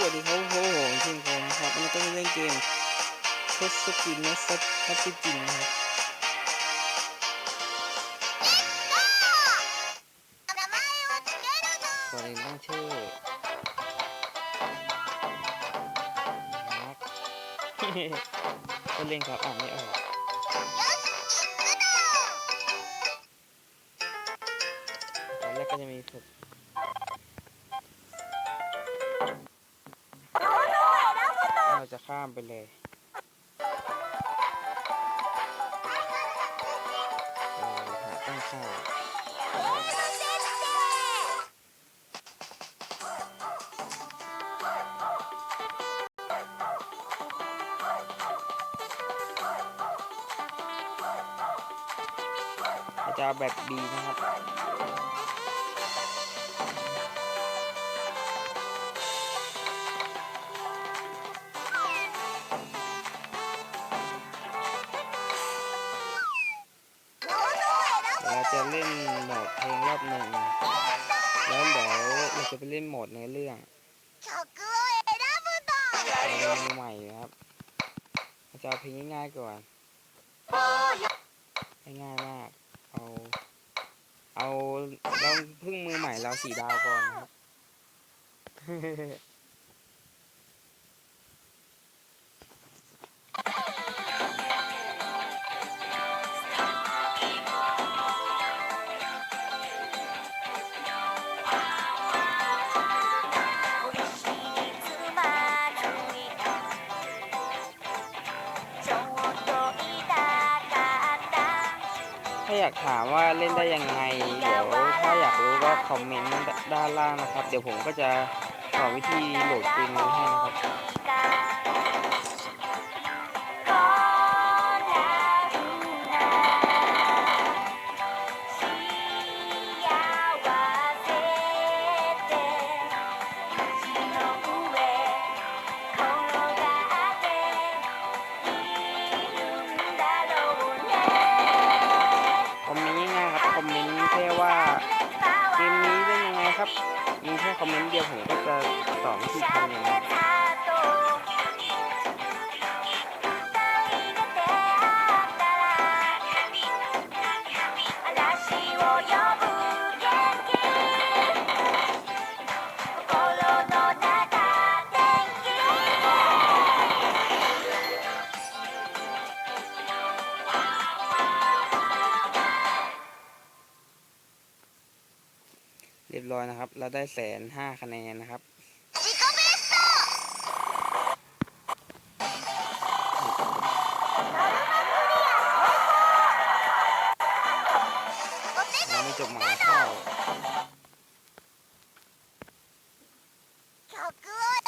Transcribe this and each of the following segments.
วัสดีครับโอ้โหจริงผมครับวันนี้ก็มาเล่นเกมทศกินนะซับทัศกินนะครับก่อนอื่นต้องชื่อนักก็เล่นครับอ่านไม่ออกตอนแรกก็จะมีฝึก จะข้ามไปเลยหาตั้งค่าจะแบบดีนะครับ เราจะเล่นโหมดเพลงรอบหนึ่งแล้วเดี๋ยวเราจะไปเล่นโหมดเนื้อเรื่องเราเป็นมือใหม่ครับเราจะเอาเพลงง่ายๆก่อนง่ายมากเอาเอาเราพิ่งมือใหม่เราสี่ดาวก่อนครับาอยากถามว่าเล่นได้ยังไง เดี๋ยวถ้าอยากรู้ก็คอมเมนต์ด้านล่างนะครับ เดี๋ยวผมก็จะสอนวิธีโหลดเกมให้นะครับ จะสอวิธีทำย่างนี้เรียบร้อยนะครับ เราได้แสนห้าคะแนนนะครับ เราไม่จบหมายเข้า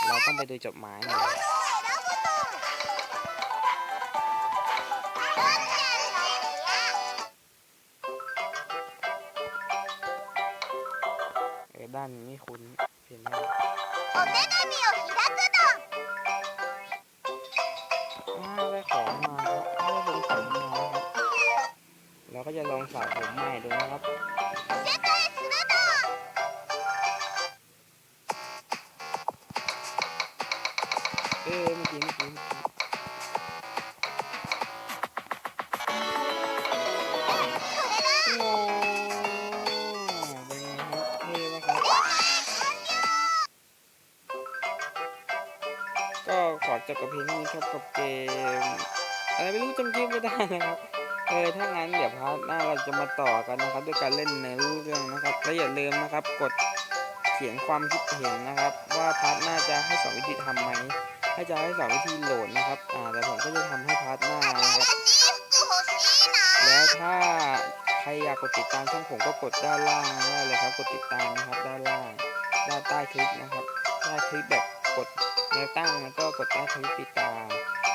เราต้องไปดูจดหมายหน่อยด้านนี้ไม่คุ้นเปลี่ยนหน้าอ้าวได้ เราก็จะลองสาวผมใหม่ดูนะครับเออเมื่อกี้เมื่อกี้เมื่อกี้โอ้เป็นไงครับเท่ไหมครับ ก็ขอจบกับเพลงนี้ครับกับเกม อะไรไม่รู้จำเกมไม่ได้นะครับ เออถ้างั้นเดี๋ยวพาร์ทหน้าเราจะมาต่อกันนะครับ ด้วยการเล่นเนื้อเรื่องนะครับและอย่าลืมนะครับ กดเขียนความคิดเห็นนะครับ ว่าพาร์ทหน้าจะให้สอนวิธีทำไหมถ้าจะให้สอนวิธีโหลดนะครับอ่าแต่ผมก็จะทำให้พาร์ทหน้านะครับแล้วถ้าใครอยากกดติดตามช่องผมก็กดด้านล่างได้เลยครับ กดติดตามนะครับ ด้านล่างด้านใต้คลิปนะครับใต้คลิปแบบกดแนวตั้งแล้วก็กดใต้คลิปติดตาม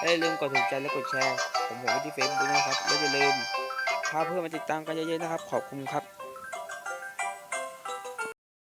และอย่าลืมกดถูกใจและกดแชร์ ผมผมไว้ที่เฟซบุ๊กนะครับ และอย่าลืมพาเพื่อนมาติดตามกันเยอะๆนะครับ ขอบคุณครับ